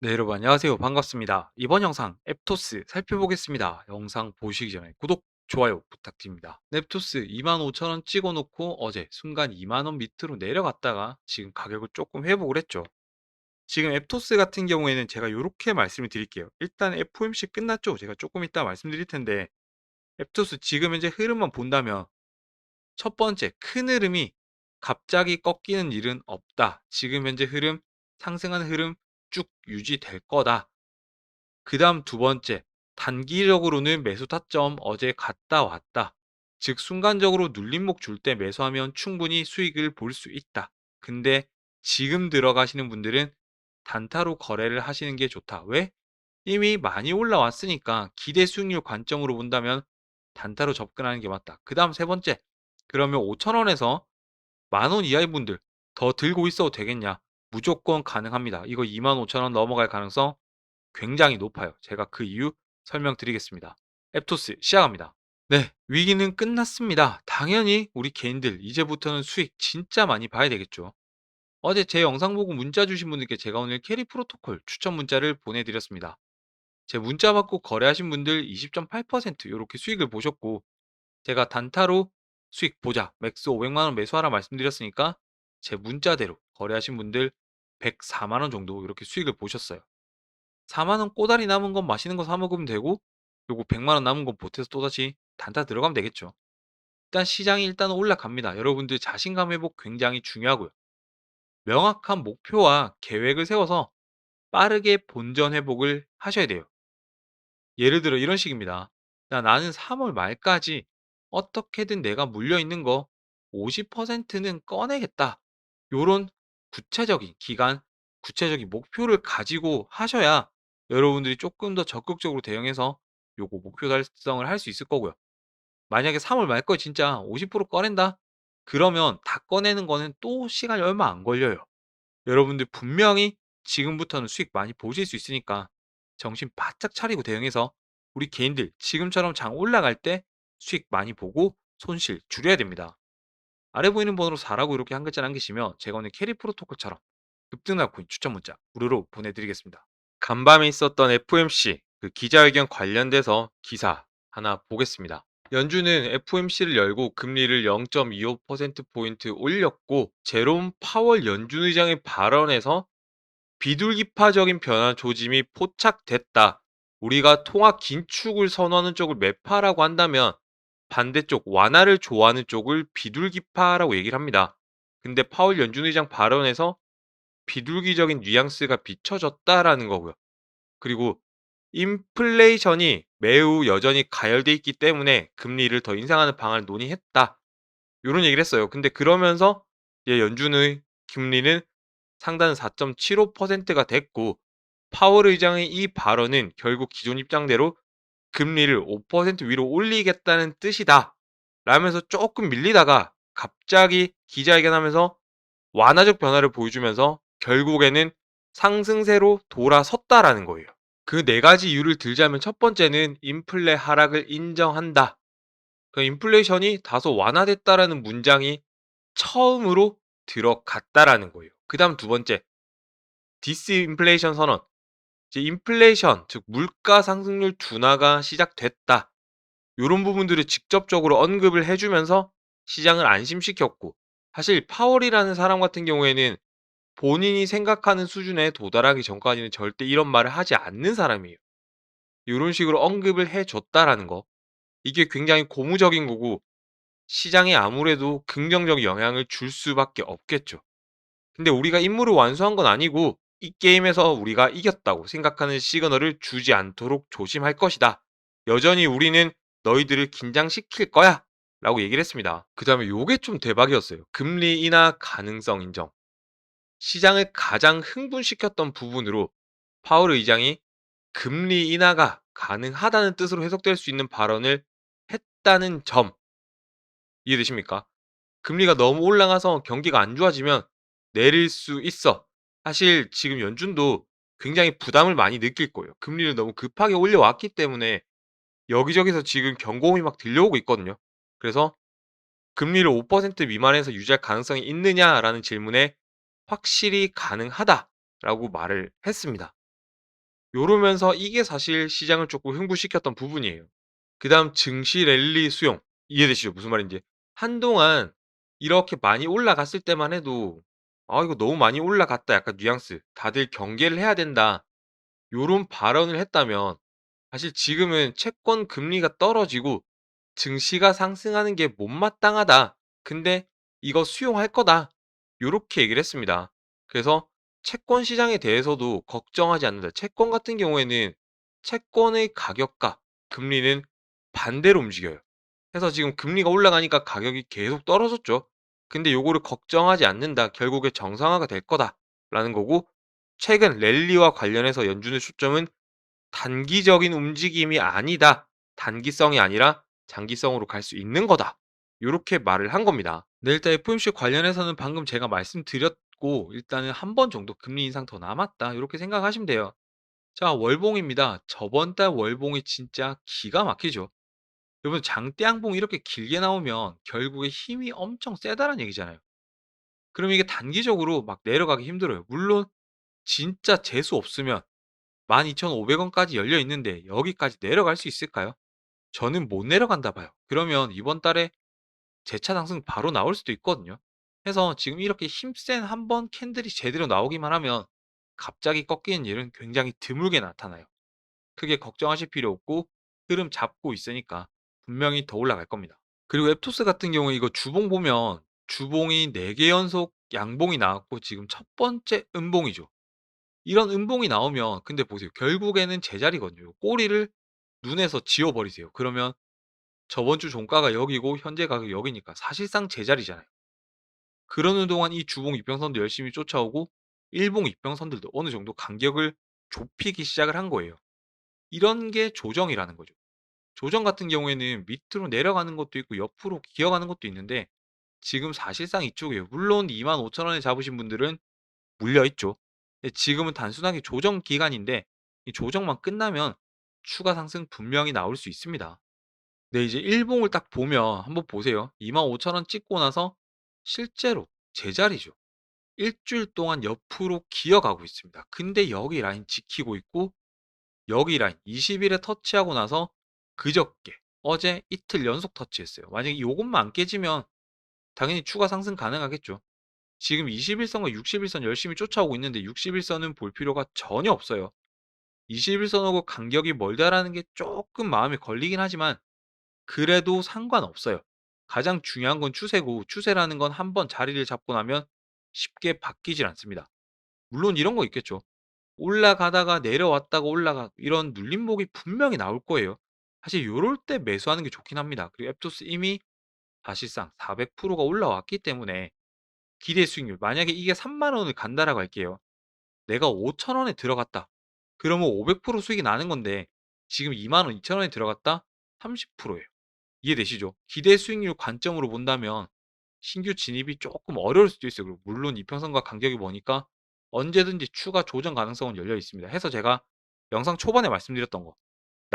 네, 여러분 안녕하세요. 반갑습니다. 이번 영상 앱토스 살펴보겠습니다. 영상 보시기 전에 구독, 좋아요 부탁드립니다. 앱토스 25,000원 찍어놓고 어제 순간 2만원 밑으로 내려갔다가 지금 가격을 조금 회복을 했죠. 지금 앱토스 같은 경우에는 제가 이렇게 말씀을 드릴게요. 일단 FOMC 끝났죠. 제가 조금 이따 말씀드릴 텐데 앱토스 지금 현재 흐름만 본다면 첫 번째 큰 흐름이 갑자기 꺾이는 일은 없다. 지금 현재 흐름 상승하는 흐름 쭉 유지될 거다. 그 다음 두 번째, 단기적으로는 매수 타점 어제 갔다 왔다. 즉, 순간적으로 눌림목 줄 때 매수하면 충분히 수익을 볼 수 있다. 근데 지금 들어가시는 분들은 단타로 거래를 하시는 게 좋다. 왜? 이미 많이 올라왔으니까 기대 수익률 관점으로 본다면 단타로 접근하는 게 맞다. 그 다음 세 번째, 그러면 5천원에서 만 원 이하의 분들 더 들고 있어도 되겠냐? 무조건 가능합니다. 이거 25,000원 넘어갈 가능성 굉장히 높아요. 제가 그 이유 설명드리겠습니다. 앱토스 시작합니다. 네, 위기는 끝났습니다. 당연히 우리 개인들 이제부터는 수익 진짜 많이 봐야 되겠죠. 어제 제 영상 보고 문자 주신 분들께 제가 오늘 캐리 프로토콜 추천 문자를 보내드렸습니다. 제 문자 받고 거래하신 분들 20.8% 이렇게 수익을 보셨고 제가 단타로 수익 보자 맥스 500만원 매수하라 말씀드렸으니까 제 문자대로 거래하신 분들 104만 원 정도 이렇게 수익을 보셨어요. 4만 원 꼬다리 남은 건 맛있는 거 사 먹으면 되고 요거 100만 원 남은 건 보태서 또다시 단타 들어가면 되겠죠. 일단 시장이 일단 올라갑니다. 여러분들 자신감 회복 굉장히 중요하고요. 명확한 목표와 계획을 세워서 빠르게 본전 회복을 하셔야 돼요. 예를 들어 이런 식입니다. 야, 나는 3월 말까지 어떻게든 내가 물려 있는 거 50%는 꺼내겠다. 요런 구체적인 기간, 구체적인 목표를 가지고 하셔야 여러분들이 조금 더 적극적으로 대응해서 요거 목표 달성을 할 수 있을 거고요. 만약에 3월 말 거에 진짜 50% 꺼낸다? 그러면 다 꺼내는 거는 또 시간이 얼마 안 걸려요. 여러분들 분명히 지금부터는 수익 많이 보실 수 있으니까 정신 바짝 차리고 대응해서 우리 개인들 지금처럼 장 올라갈 때 수익 많이 보고 손실 줄여야 됩니다. 아래 보이는 번호로 4라고 이렇게 한 글자 남기시면 제가 오늘 캐리 프로토콜처럼 급등날 코인 추천 문자 무료로 보내드리겠습니다. 간밤에 있었던 FOMC 그 기자회견 관련돼서 기사 하나 보겠습니다. 연준은 FOMC를 열고 금리를 0.25%포인트 올렸고 제롬 파월 연준 의장의 발언에서 비둘기파적인 변화 조짐이 포착됐다. 우리가 통화 긴축을 선호하는 쪽을 매파라고 한다면 반대쪽 완화를 좋아하는 쪽을 비둘기파라고 얘기를 합니다. 근데 파월 연준 의장 발언에서 비둘기적인 뉘앙스가 비춰졌다라는 거고요. 그리고 인플레이션이 매우 여전히 가열돼 있기 때문에 금리를 더 인상하는 방안을 논의했다. 이런 얘기를 했어요. 근데 그러면서 연준의 금리는 상단 4.75%가 됐고 파월 의장의 이 발언은 결국 기존 입장대로 금리를 5% 위로 올리겠다는 뜻이다. 라면서 조금 밀리다가 갑자기 기자회견하면서 완화적 변화를 보여주면서 결국에는 상승세로 돌아섰다라는 거예요. 그 네 가지 이유를 들자면 첫 번째는 인플레 하락을 인정한다. 그 인플레이션이 다소 완화됐다라는 문장이 처음으로 들어갔다라는 거예요. 그 다음 두 번째, 디스인플레이션 선언. 이제 인플레이션, 즉 물가 상승률 둔화가 시작됐다. 이런 부분들을 직접적으로 언급을 해 주면서 시장을 안심시켰고, 사실 파월이라는 사람 같은 경우에는 본인이 생각하는 수준에 도달하기 전까지는 절대 이런 말을 하지 않는 사람이에요. 이런 식으로 언급을 해 줬다라는 거. 이게 굉장히 고무적인 거고, 시장에 아무래도 긍정적 영향을 줄 수밖에 없겠죠. 근데 우리가 임무를 완수한 건 아니고 이 게임에서 우리가 이겼다고 생각하는 시그널을 주지 않도록 조심할 것이다. 여전히 우리는 너희들을 긴장시킬 거야. 라고 얘기를 했습니다. 그 다음에 요게 좀 대박이었어요. 금리 인하 가능성 인정. 시장을 가장 흥분시켰던 부분으로 파월 의장이 금리 인하가 가능하다는 뜻으로 해석될 수 있는 발언을 했다는 점. 이해되십니까? 금리가 너무 올라가서 경기가 안 좋아지면 내릴 수 있어. 사실 지금 연준도 굉장히 부담을 많이 느낄 거예요. 금리를 너무 급하게 올려왔기 때문에 여기저기서 지금 경고음이 막 들려오고 있거든요. 그래서 금리를 5% 미만에서 유지할 가능성이 있느냐라는 질문에 확실히 가능하다라고 말을 했습니다. 요러면서 이게 사실 시장을 조금 흥분시켰던 부분이에요. 그 다음 증시 랠리 수용. 이해되시죠? 무슨 말인지. 한동안 이렇게 많이 올라갔을 때만 해도 ' 아 이거 너무 많이 올라갔다.' 약간 뉘앙스. '다들 경계를 해야 된다.' 요런 발언을 했다면 사실 지금은 채권 금리가 떨어지고 증시가 상승하는 게 못마땅하다. 근데 이거 수용할 거다. 요렇게 얘기를 했습니다. 그래서 채권 시장에 대해서도 걱정하지 않는다. 채권 같은 경우에는 채권의 가격과 금리는 반대로 움직여요. 그래서 지금 금리가 올라가니까 가격이 계속 떨어졌죠. 근데 요거를 걱정하지 않는다. 결국에 정상화가 될 거다라는 거고 최근 랠리와 관련해서 연준의 초점은 단기적인 움직임이 아니다. 단기성이 아니라 장기성으로 갈 수 있는 거다. 요렇게 말을 한 겁니다. 네, 일단 FOMC 관련해서는 방금 제가 말씀드렸고 일단은 한 번 정도 금리 인상 더 남았다. 요렇게 생각하시면 돼요. 자, 월봉입니다. 저번 달 월봉이 진짜 기가 막히죠. 여러분 장대양봉 이렇게 길게 나오면 결국에 힘이 엄청 세다는 얘기잖아요. 그럼 이게 단기적으로 막 내려가기 힘들어요. 물론 진짜 재수 없으면 12,500원까지 열려 있는데 여기까지 내려갈 수 있을까요? 저는 못 내려간다 봐요. 그러면 이번 달에 재차 상승 바로 나올 수도 있거든요. 해서 지금 이렇게 힘센 한 번 캔들이 제대로 나오기만 하면 갑자기 꺾이는 일은 굉장히 드물게 나타나요. 크게 걱정하실 필요 없고 흐름 잡고 있으니까 분명히 더 올라갈 겁니다. 그리고 앱토스 같은 경우에 이거 주봉 보면 주봉이 4개 연속 양봉이 나왔고 지금 첫 번째 음봉이죠. 이런 음봉이 나오면 근데 보세요. 결국에는 제자리거든요. 꼬리를 눈에서 지워버리세요. 그러면 저번 주 종가가 여기고 현재 가격이 여기니까 사실상 제자리잖아요. 그러는 동안 이 주봉 이평선도 열심히 쫓아오고 일봉 이평선들도 어느 정도 간격을 좁히기 시작을 한 거예요. 이런 게 조정이라는 거죠. 조정 같은 경우에는 밑으로 내려가는 것도 있고 옆으로 기어가는 것도 있는데 지금 사실상 이쪽이에요. 물론 25,000원에 잡으신 분들은 물려 있죠. 지금은 단순하게 조정 기간인데 이 조정만 끝나면 추가 상승 분명히 나올 수 있습니다. 네, 이제 일봉을 딱 보면 한번 보세요. 25,000원 찍고 나서 실제로 제자리죠. 일주일 동안 옆으로 기어가고 있습니다. 근데 여기 라인 지키고 있고 여기 라인 20일에 터치하고 나서 그저께 어제 이틀 연속 터치했어요. 만약에 요것만 안 깨지면 당연히 추가 상승 가능하겠죠. 지금 21선과 61선 열심히 쫓아오고 있는데 61선은 볼 필요가 전혀 없어요. 21선하고 간격이 멀다라는 게 조금 마음에 걸리긴 하지만 그래도 상관없어요. 가장 중요한 건 추세고 추세라는 건 한 번 자리를 잡고 나면 쉽게 바뀌질 않습니다. 물론 이런 거 있겠죠. 올라가다가 내려왔다가 올라가 이런 눌림목이 분명히 나올 거예요. 사실 요럴 때 매수하는 게 좋긴 합니다. 그리고 앱토스 이미 사실상 400%가 올라왔기 때문에 기대 수익률 만약에 이게 3만 원을 간다라고 할게요. 내가 5천 원에 들어갔다. 그러면 500% 수익이 나는 건데 지금 2만 원 2천 원에 들어갔다 30%예요. 이해되시죠? 기대 수익률 관점으로 본다면 신규 진입이 조금 어려울 수도 있어요. 그리고 물론 이평선과 간격이 뭐니까 언제든지 추가 조정 가능성은 열려 있습니다. 해서 제가 영상 초반에 말씀드렸던 거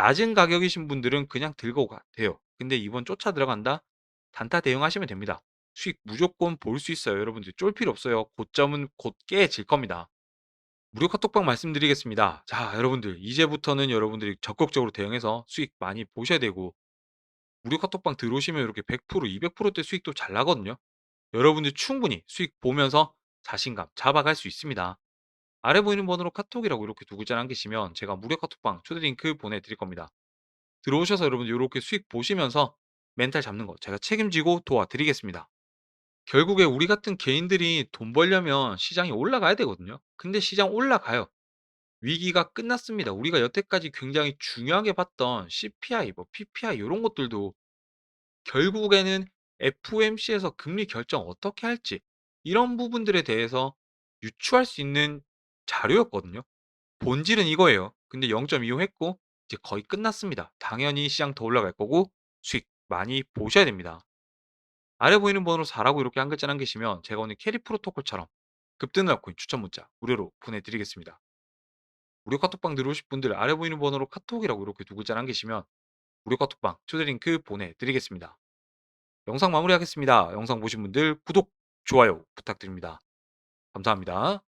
낮은 가격이신 분들은 그냥 들고 가 돼요. 근데 이번 쫓아 들어간다 단타 대응하시면 됩니다. 수익 무조건 볼 수 있어요. 여러분들 쫄 필요 없어요. 고점은 곧 깨질 겁니다. 무료 카톡방 말씀드리겠습니다. 자, 여러분들 이제부터는 여러분들이 적극적으로 대응해서 수익 많이 보셔야 되고 무료 카톡방 들어오시면 이렇게 100% 200%대 수익도 잘 나거든요. 여러분들 충분히 수익 보면서 자신감 잡아갈 수 있습니다. 아래 보이는 번호로 카톡이라고 이렇게 두 글자 남기시면 제가 무료 카톡방 초대 링크 보내드릴 겁니다. 들어오셔서 여러분들 이렇게 수익 보시면서 멘탈 잡는 거 제가 책임지고 도와드리겠습니다. 결국에 우리 같은 개인들이 돈 벌려면 시장이 올라가야 되거든요. 근데 시장 올라가요. 위기가 끝났습니다. 우리가 여태까지 굉장히 중요하게 봤던 CPI, 뭐 PPI 이런 것들도 결국에는 FOMC에서 금리 결정 어떻게 할지 이런 부분들에 대해서 유추할 수 있는 자료였거든요. 본질은 이거예요. 근데 0.25 했고 이제 거의 끝났습니다. 당연히 시장 더 올라갈 거고 수익 많이 보셔야 됩니다. 아래 보이는 번호로 4라고 이렇게 한 글자 남기시면 제가 오늘 캐리 프로토콜처럼 급등을 코인 추천 문자 무료로 보내드리겠습니다. 무료 카톡방 들어오실 분들 아래 보이는 번호로 카톡이라고 이렇게 두 글자 남기시면 무료 카톡방 초대 링크 보내드리겠습니다. 영상 마무리하겠습니다. 영상 보신 분들 구독, 좋아요 부탁드립니다. 감사합니다.